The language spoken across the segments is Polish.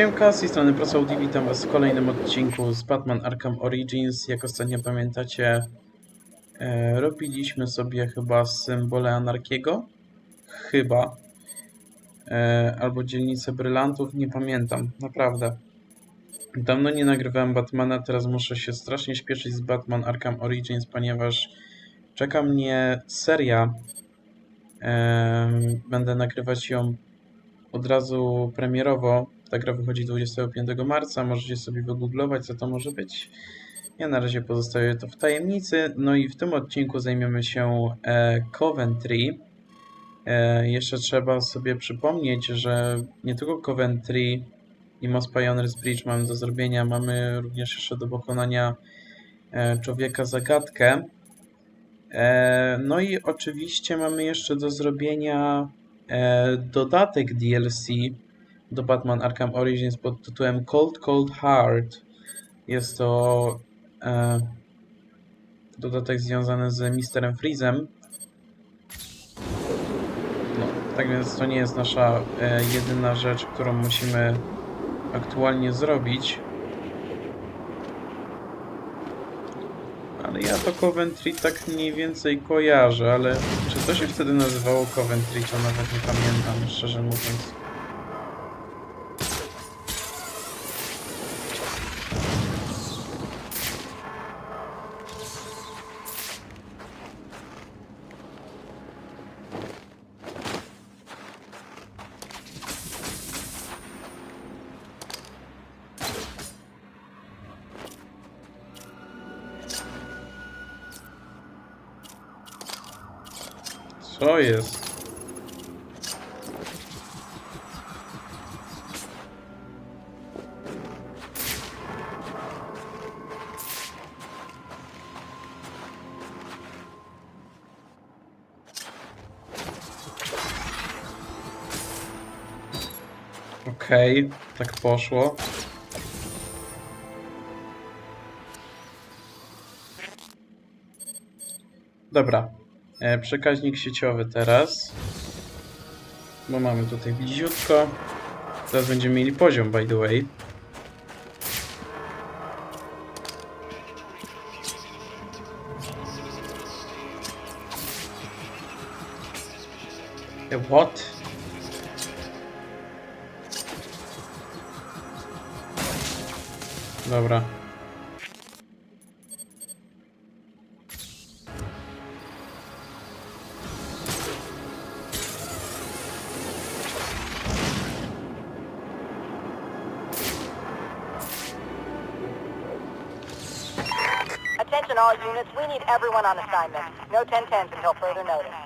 Siemka, z tej strony ProSaudi, witam was w kolejnym odcinku z Batman Arkham Origins. Jak ostatnio pamiętacie, e, robiliśmy sobie chyba symbole Anarkiego. Chyba. E, albo dzielnicę Brylantów, nie pamiętam, naprawdę. Dawno nie nagrywałem Batmana, teraz muszę się strasznie śpieszyć z Batman Arkham Origins, ponieważ czeka mnie seria. E, będę nagrywać ją od razu premierowo. Ta gra wychodzi 25 marca, możecie sobie wygooglować, co to może być. Ja na razie pozostawię to w tajemnicy. No i w tym odcinku zajmiemy się e, Coventry. E, jeszcze trzeba sobie przypomnieć, że nie tylko Coventry i Most Pioneers Bridge mamy do zrobienia, mamy również jeszcze do pokonania e, człowieka zagadkę. E, no i oczywiście mamy jeszcze do zrobienia e, dodatek DLC do Batman Arkham Origins pod tytułem Cold Cold Heart. Jest to e, dodatek związany z Misterem Freezem. No, tak więc to nie jest nasza e, jedyna rzecz, którą musimy aktualnie zrobić. Ale ja to Coventry tak mniej więcej kojarzę, ale czy to się wtedy nazywało Coventry, to nawet nie pamiętam, szczerze mówiąc. Co jest? Okej, tak poszło. Dobra, E, Przekaźnik sieciowy teraz. Bo mamy tutaj bliziutko. Teraz będziemy mieli poziom, by the way. E, What? Dobra. Need everyone on assignment. No 1010s until further notice.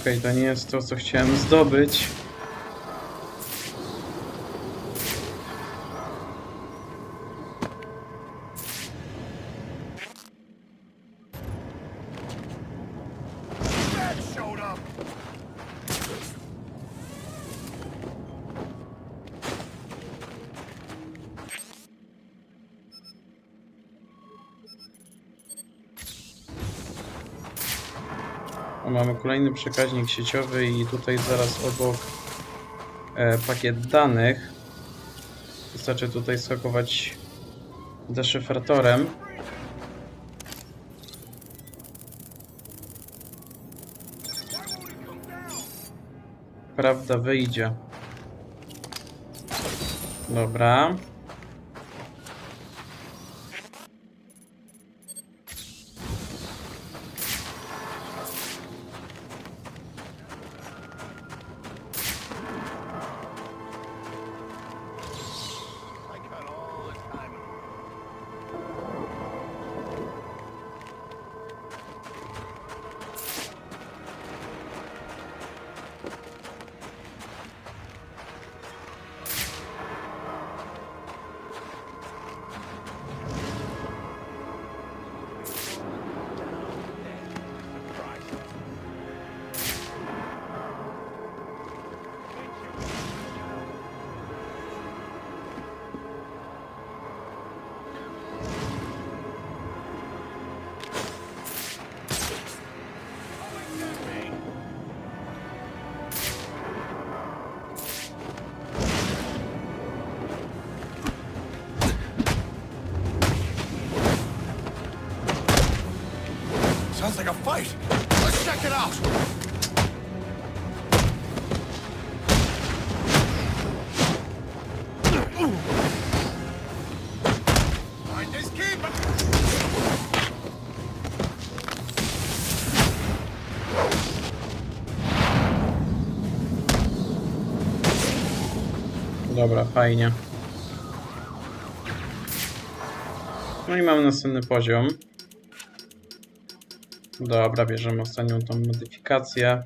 Okej, to nie jest to, co chciałem zdobyć. Kolejny przekaźnik sieciowy i tutaj zaraz obok e, pakiet danych. Wystarczy tutaj skakować deszyfratorem. Prawda wyjdzie. Dobra. Fight. Let's check it out. Dobra, fajnie. No i mamy następny poziom. Dobra, bierzemy ostatnią tą modyfikację.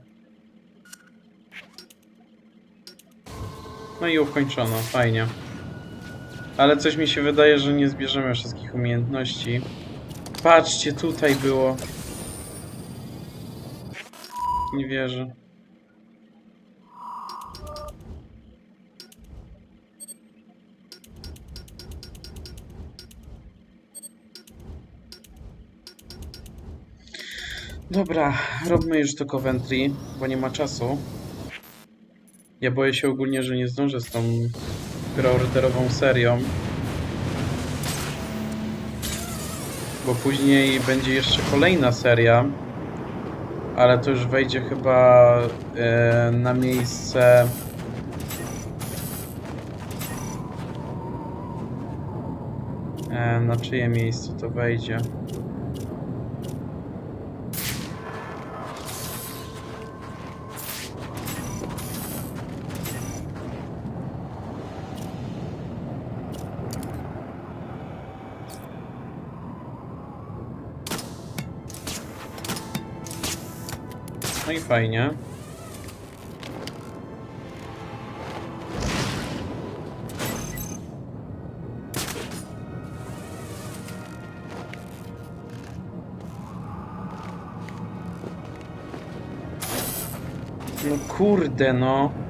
No i ukończono, fajnie. Ale coś mi się wydaje, że nie zbierzemy wszystkich umiejętności. Patrzcie, tutaj było. Nie wierzę. Dobra, robmy już to Coventry, bo nie ma czasu. Ja boję się ogólnie, że nie zdążę z tą preorderową serią. Bo później będzie jeszcze kolejna seria. Ale to już wejdzie chyba e, na miejsce. E, na czyje miejsce to wejdzie? I fajnie. No kurde no.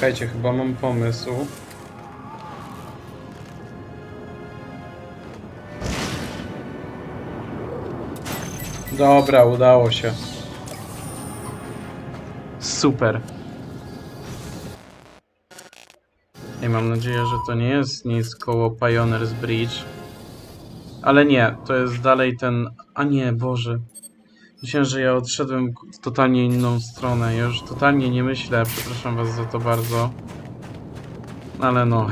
Czekajcie, chyba mam pomysł. Dobra, udało się. Super. I mam nadzieję, że to nie jest nic koło Pioneers Bridge. Ale nie, to jest dalej ten... A nie, Boże. Myślę, że ja odszedłem w totalnie inną stronę. Ja już totalnie nie myślę, przepraszam was za to bardzo. Ale no.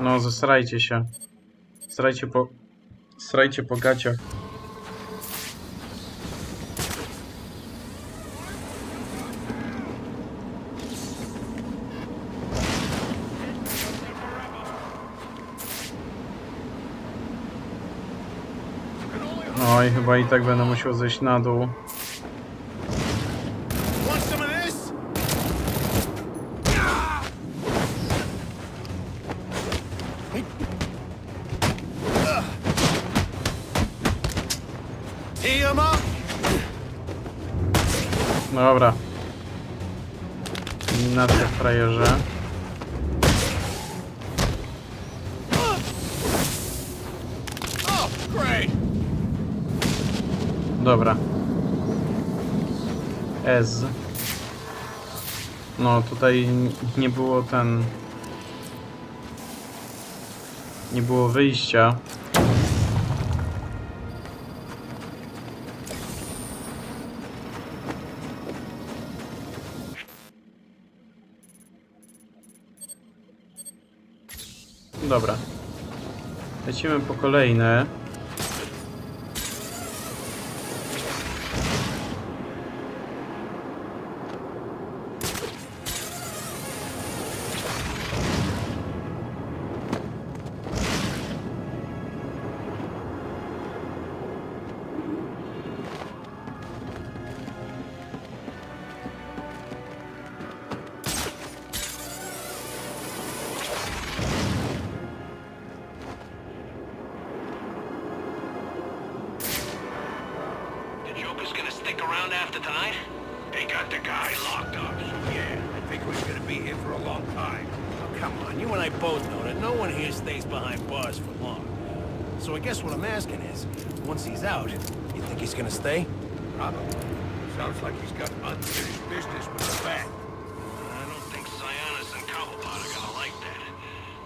No, zesrajcie się. Srajcie po... Srajcie po gaciach. Oj, chyba i tak będę musiał zejść na dół. Tutaj nie było ten... Nie było wyjścia. Dobra. Lecimy po kolejne. Long time. Oh, come on, you and I both know that no one here stays behind bars for long. So I guess what I'm asking is, once he's out, you think he's gonna stay? Probably. Sounds like he's got unfinished business with the bank. I don't think Sionis and Cobblepot are gonna like that.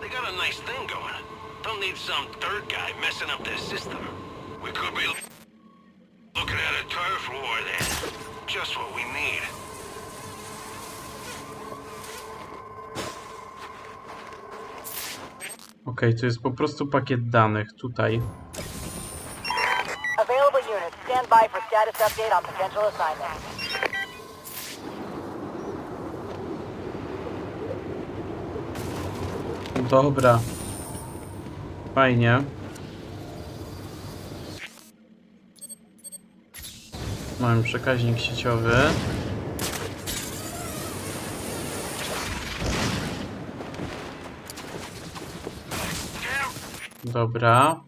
They got a nice thing going. Don't need some third guy messing up their system. We could be Okej, to jest po prostu pakiet danych tutaj. Dobra. Fajnie. Mamy przekaźnik sieciowy. Dobra.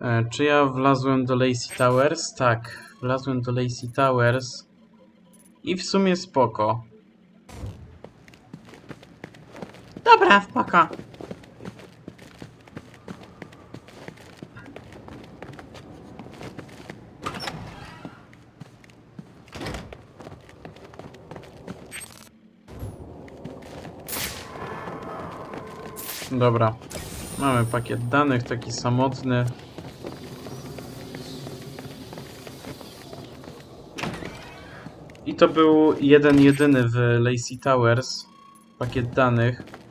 E, czy ja wlazłem do Lazy Towers? Tak, wlazłem do Lazy Towers. I w sumie spoko. Dobra, spoko. Dobra. Mamy pakiet danych, taki samotny. I to był jeden jedyny w Lazy Towers pakiet danych.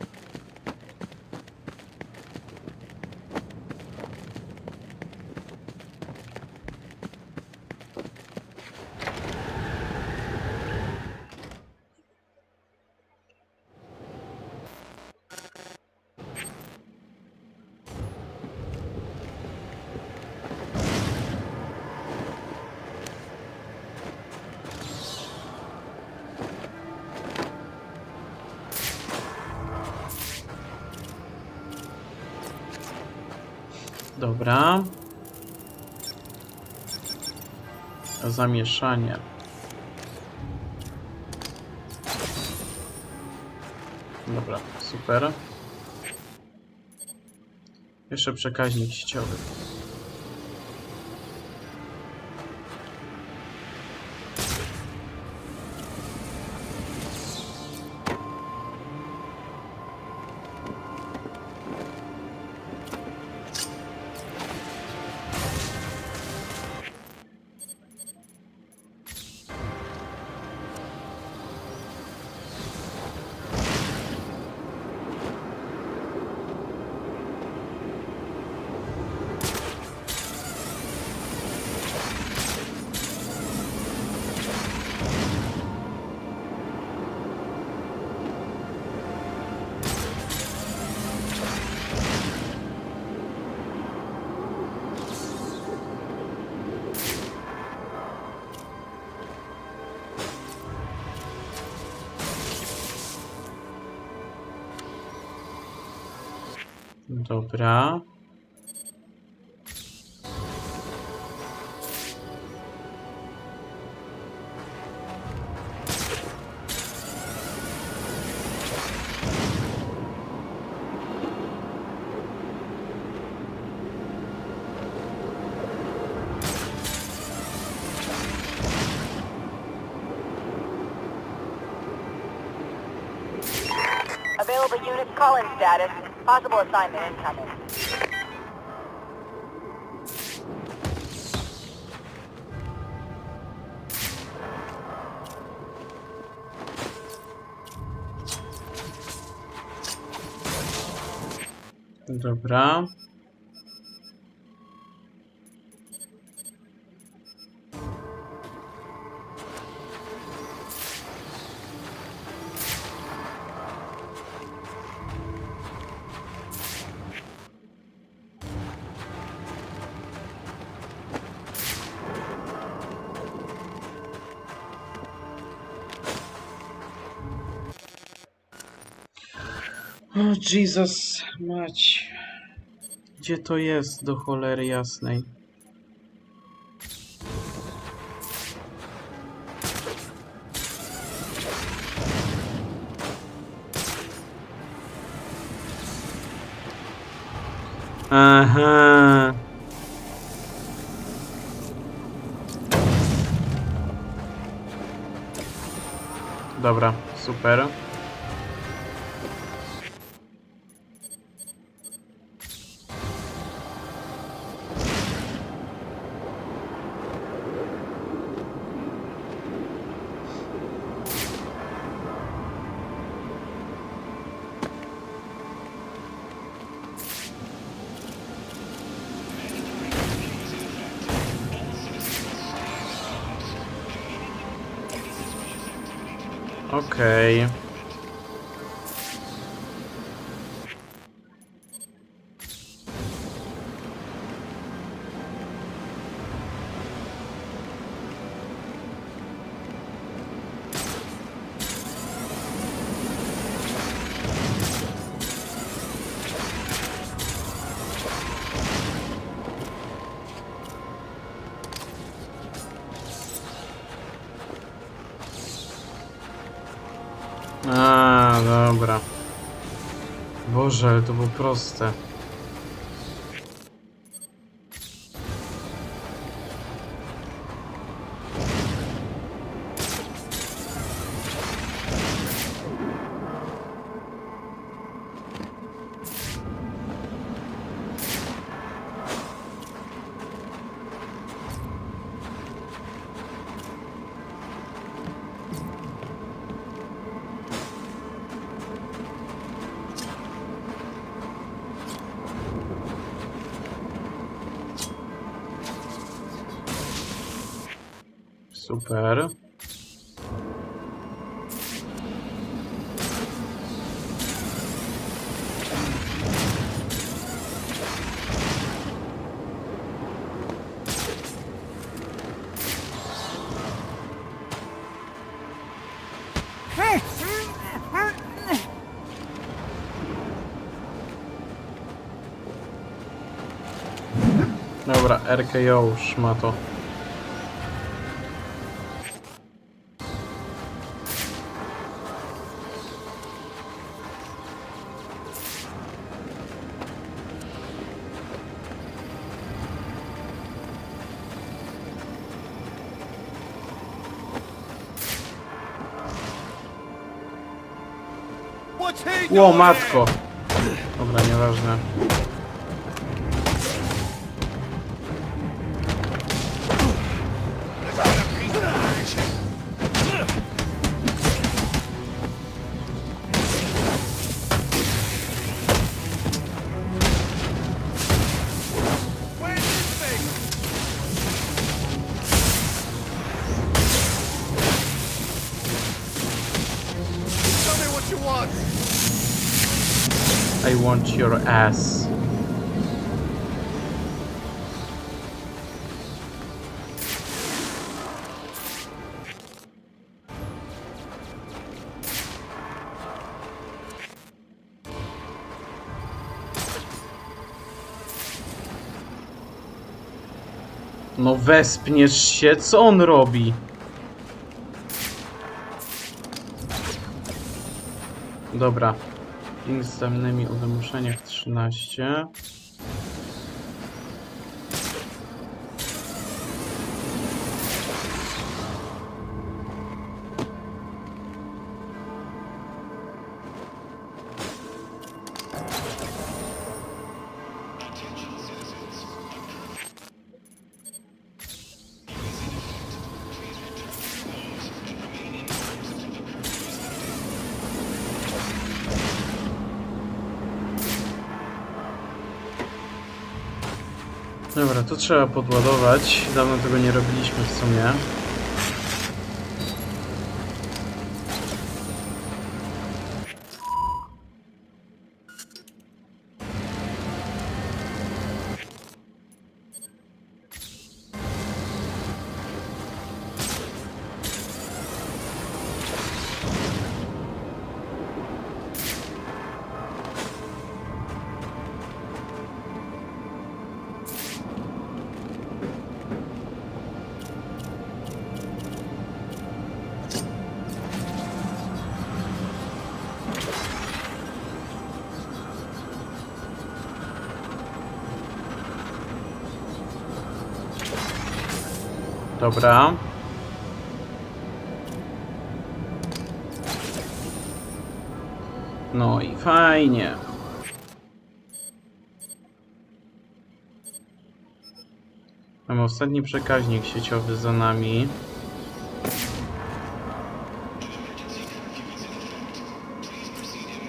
Zamieszanie. Dobra, super. Jeszcze przekaźnik sieciowy. Dobra. Possible assignment incoming. Dobra. Jesus, mać. Gdzie to jest do cholery jasnej? Aha. Dobra, super. Okej. Boże, ale to było Supera. Dobra, RKO już ma to. Ło, matko! Dobra, nieważne. Want your ass. No wespniesz się, co on robi? Dobra. Danymi o wymuszeniach 13. trzeba podładować. Dawno tego nie robiliśmy w sumie. Dobra. No i fajnie. Mamy ostatni przekaźnik sieciowy za nami.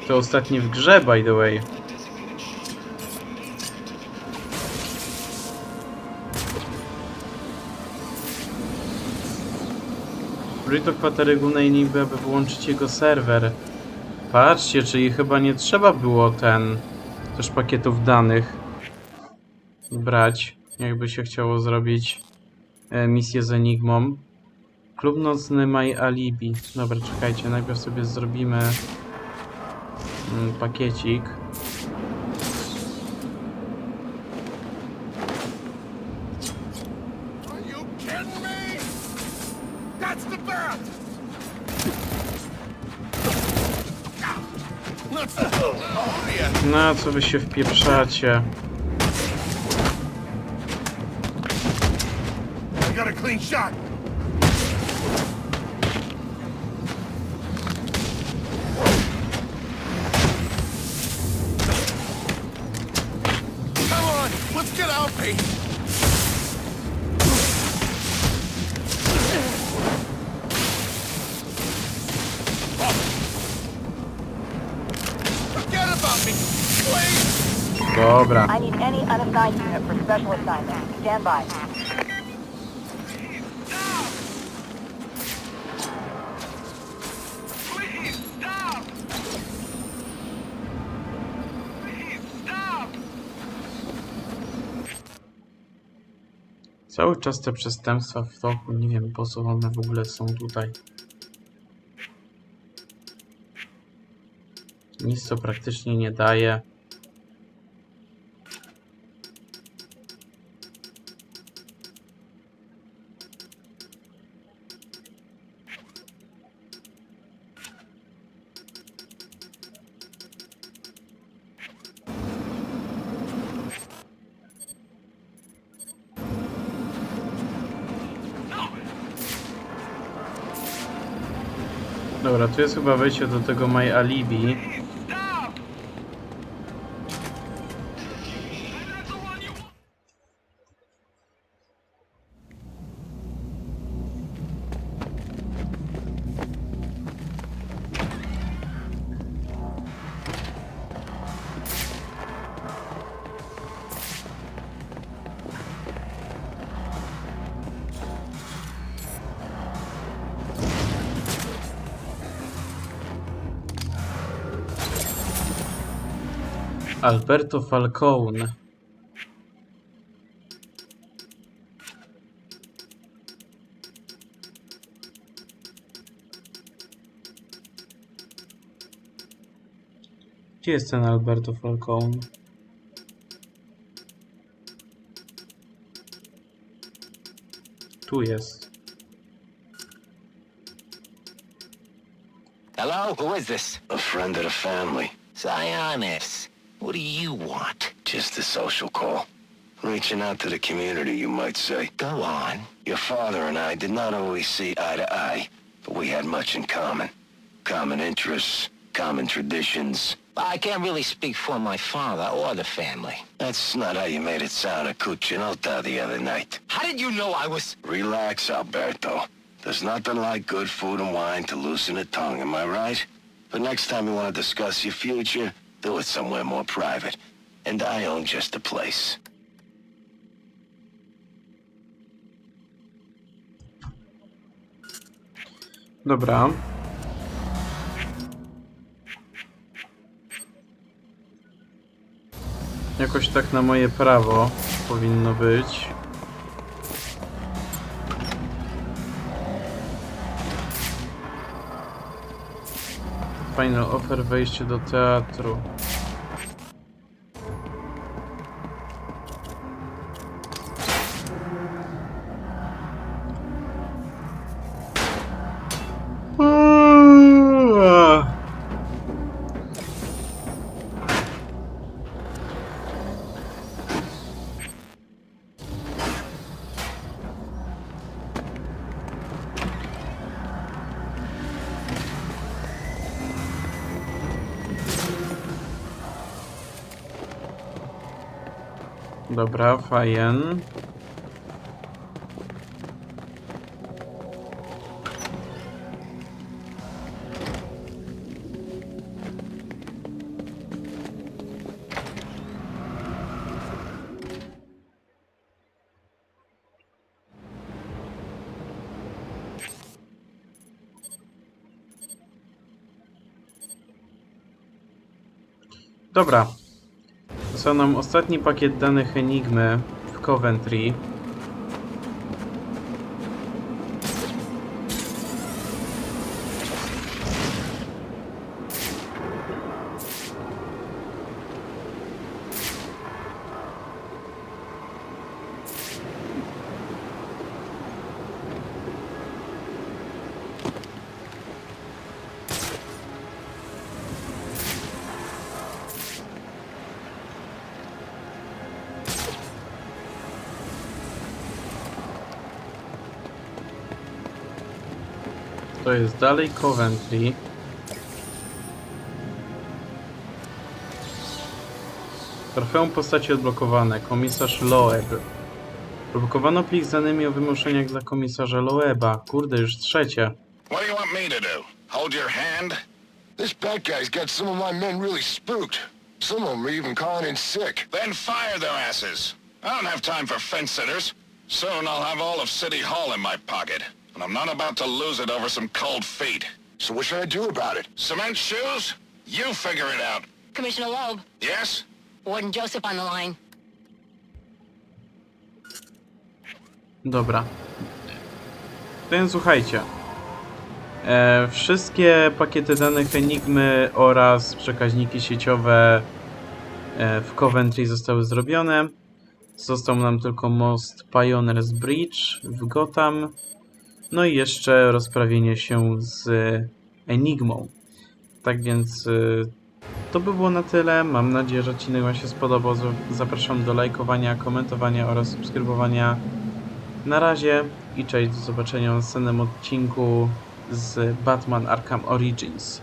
To ostatni w grze, by the way. Rito kwatery głównej niby, aby wyłączyć jego serwer. Patrzcie, czyli chyba nie trzeba było ten też pakietów danych brać, jakby się chciało zrobić e, misję z Enigmą. Klub nocny My Alibi. Dobra, czekajcie, najpierw sobie zrobimy mm, pakiecik. Co wy się wpieprzacie? I got a clean shot. Dobra. I need any unassigned unit for special assignment. Stand by. Please, stop! Please, stop! Cały czas te przestępstwa w toku, nie wiem po co one w ogóle są tutaj. Nic to praktycznie nie daje. Dobra, tu jest chyba wejście do tego My Alibi. Alberto Falcone. Gdzie jest ten Alberto Falcone? Tu jest. Hello? Who is this? A friend of the family. Zionis. What do you want? Just a social call. Reaching out to the community, you might say. Go on. Your father and I did not always see eye to eye, but we had much in common. Common interests, common traditions. I can't really speak for my father or the family. That's not how you made it sound at Cuccinota the other night. How did you know I was... Relax, Alberto. There's nothing like good food and wine to loosen the tongue, am I right? But next time you want to discuss your future, do it somewhere more private. And I own just the place. Dobra. Jakoś tak na moje prawo powinno być. Final offer wejście do teatru. Dobra, fajen. Dobra. Są nam ostatni pakiet danych Enigmy w Coventry. To jest dalej Coventry. Trofeum postaci odblokowane. Komisarz Loeb. Odblokowano plik z danymi o wymuszeniach dla komisarza Loeba. Kurde, już trzecie. What do you want me to do? Hold your hand? This bad guy's got some of my men really spooked. Some of them are even calling in sick. Then fire their asses. I don't have time for fence sitters. Soon I'll have all of City Hall in my pocket. And I'm not about to lose it over some cold feet. So what should I do about it? Cement shoes? You figure it out. Commissioner Loeb, Yes? Warden Joseph on the line. Dobra. Więc słuchajcie. E, wszystkie pakiety danych Enigmy oraz przekaźniki sieciowe e, w Coventry zostały zrobione. Został nam tylko most Pioneers Bridge w Gotham. No i jeszcze rozprawienie się z Enigmą. Tak więc y, to by było na tyle. Mam nadzieję, że odcinek Wam się spodobał. Zapraszam do lajkowania, komentowania oraz subskrybowania. Na razie i cześć, do zobaczenia w następnym odcinku z Batman Arkham Origins.